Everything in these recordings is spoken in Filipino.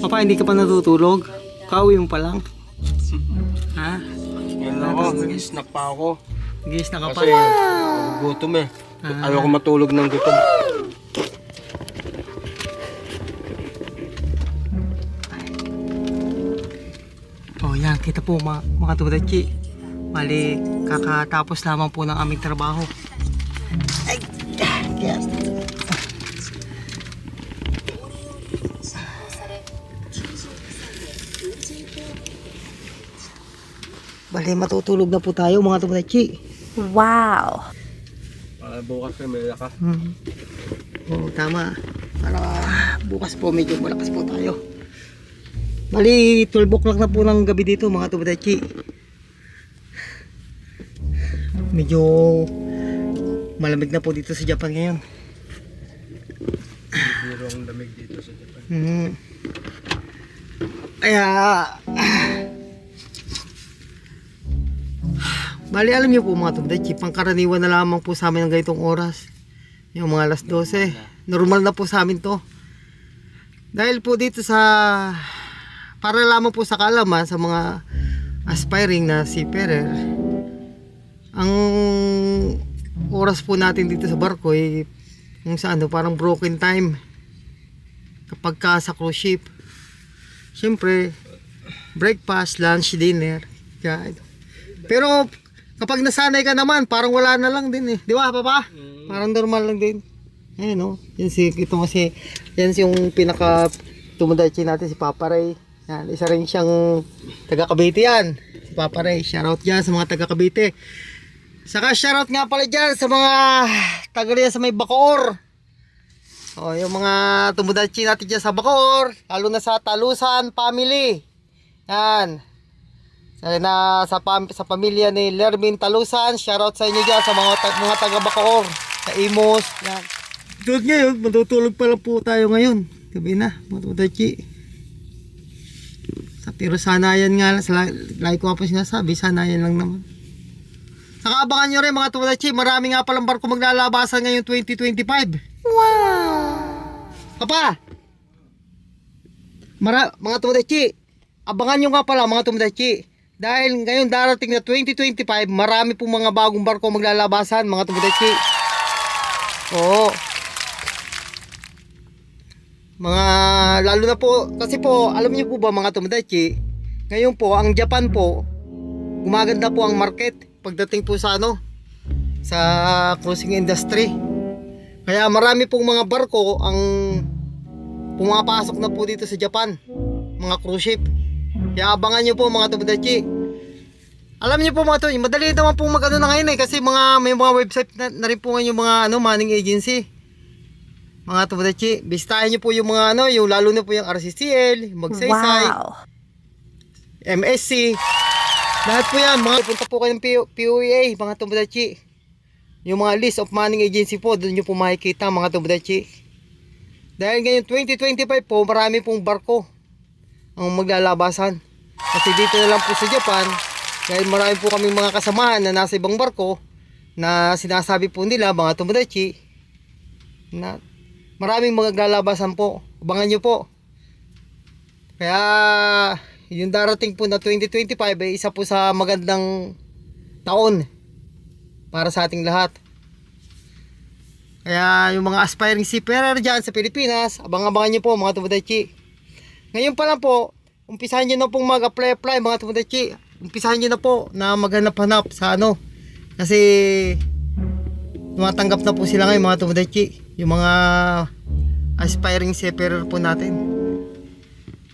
Papa, hindi ka pa natutulog? Kauwi mo pa lang? Ha? Yan lang ako, nag-snack pa ako. Gis na ka pa. Kasi gutom eh. Ayoko matulog ng gutom. Oh, yan. Kita po mga, mga tudachi. Mali, kakatapos lamang po ng aming trabaho. Ay, yes. Bali, matutulog na po tayo mga tudachi. Wow. Para bukas na may lakas. Hmm. Oo, tama. Para bukas po medyo malakas po tayo. Bali, 12 o'clock na po ng gabi dito mga tubudachi. Medyo malamig na po dito sa Japan ngayon. Zero ang lamig dito sa Japan. Mhm. Kaya, bali alam niyo po mga tubudachi, pangkaraniwan na lamang po sa amin ng ganitong oras. Yung mga alas 12. Normal na po sa amin to. Dahil po dito sa para lamang po sa kalaman sa mga aspiring na seafarer ang oras po natin dito sa barko ay kung saan no, parang broken time kapag ka sa cruise ship syempre breakfast, lunch, dinner yan. pero kapag nasanay ka naman parang wala na lang din eh di ba papa? parang normal lang din Ayan no. Yan si ito kasi yan si yung pinaka tumudachi natin si Papa Ray. Yan, isa rin siyang taga Cavite yan. Si Papa Ray, shoutout diyan sa mga taga Cavite. Saka shoutout nga pala diyan sa mga taga sa may Bacoor. O, yung mga tumudachi natin diyan sa Bacoor, lalo na sa Talusan family. Yan. Sa, na, sa, pam, sa pamilya ni Lermin Talusan, shoutout sa inyo diyan sa mga, ta- mga taga Bacoor, sa Imos, yan. Tulad ngayon, matutulog pa lang po tayo ngayon. Gabi na, matudachi. Sa pero sanayan nga lang, sa like ko nga po sinasabi, sanayan lang naman. Saka abangan nyo rin mga tudachi, marami nga palang barko maglalabasan ngayon 2025. Wow. Papa! Mara, mga tudachi, abangan nyo nga pala mga tudachi. Dahil ngayon darating na 2025, marami pong mga bagong barko maglalabasan mga tudachi. Oo. Mga lalo na po kasi po alam niyo po ba mga tumodachi ngayon po ang Japan po gumaganda po ang market pagdating po sa ano sa cruising industry kaya marami pong mga barko ang pumapasok na po dito sa Japan mga cruise ship kaya abangan niyo po mga tumodachi alam niyo po mga to madali naman po magano na ngayon eh kasi mga may mga website na, na rin po ngayon yung mga ano manning agency mga tumodachi, bisitahin niyo po yung mga ano, yung lalo na po yung RCCL, Magsaysay, Wow. MSC. Lahat po yan, mga punta po kayo ng POEA, mga tumodachi. Yung mga list of manning agency po, doon niyo po makikita mga tumodachi. Dahil ngayon 2025 po, marami pong barko ang maglalabasan. Kasi dito na lang po sa Japan, dahil marami po kaming mga kasamahan na nasa ibang barko na sinasabi po nila mga tumodachi na maraming maglalabasan po. Abangan nyo po. Kaya yung darating po na 2025 ay isa po sa magandang taon para sa ating lahat. Kaya yung mga aspiring seafarer dyan sa Pilipinas, abang-abangan nyo po mga tumudachi. Ngayon pa lang po, umpisahan nyo na pong mag-apply-apply mga tumudachi. Umpisahan nyo na po na maghanap-hanap sa ano. Kasi tumatanggap na po sila ngayon mga tumudachi. Yung mga aspiring seafarer po natin.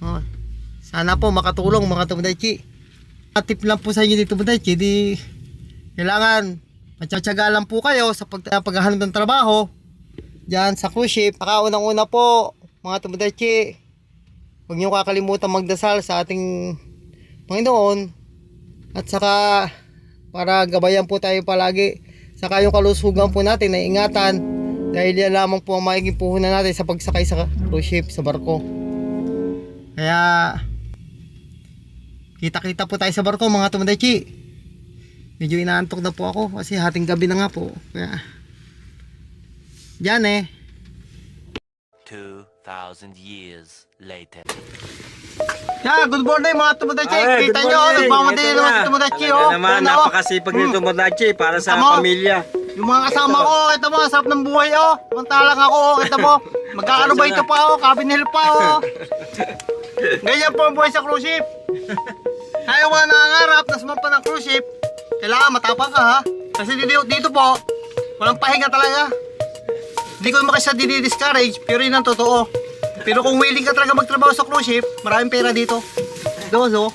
Oh, sana po makatulong mga tumudachi. Tip lang po sa inyo dito tumudachi, di kailangan matyaga lang po kayo sa pag paghahanap ng trabaho diyan sa cruise ship. Saka unang-una po mga tumudachi, huwag niyo kakalimutan magdasal sa ating Panginoon. At saka para gabayan po tayo palagi saka yung kalusugan po natin na ingatan dahil yan lamang po ang magiging puhunan natin sa pagsakay sa cruise ship sa barko. Kaya kita kita po tayo sa barko mga tumadachi medyo inaantok na po ako kasi hating gabi na nga po. Kaya yan eh 2,000 years later. Yeah, good morning mga Tomodachi. Ay, Kita good nyo, morning. nagmamadali Ito naman na. si Tomodachi. Talaga Oh. naman, Ano, oh. napakasipag ni Tomodachi para sa Tama. pamilya. Yung mga kasama ko, kita mo, ang sarap ng buhay, oh. Samantalang ako, oh, kita mo, ito pa, oh, cabin hill pa, oh. Ganyan po ang buhay sa cruise ship. Kaya mga nangangarap na sumampa ng cruise ship, kailangan matapang ka, ha? Kasi dito, dito po, walang pahinga talaga. Hindi ko siya dinidiscourage, pero yun ang totoo. Pero kung willing ka talaga magtrabaho sa cruise ship, maraming pera dito. Dozo,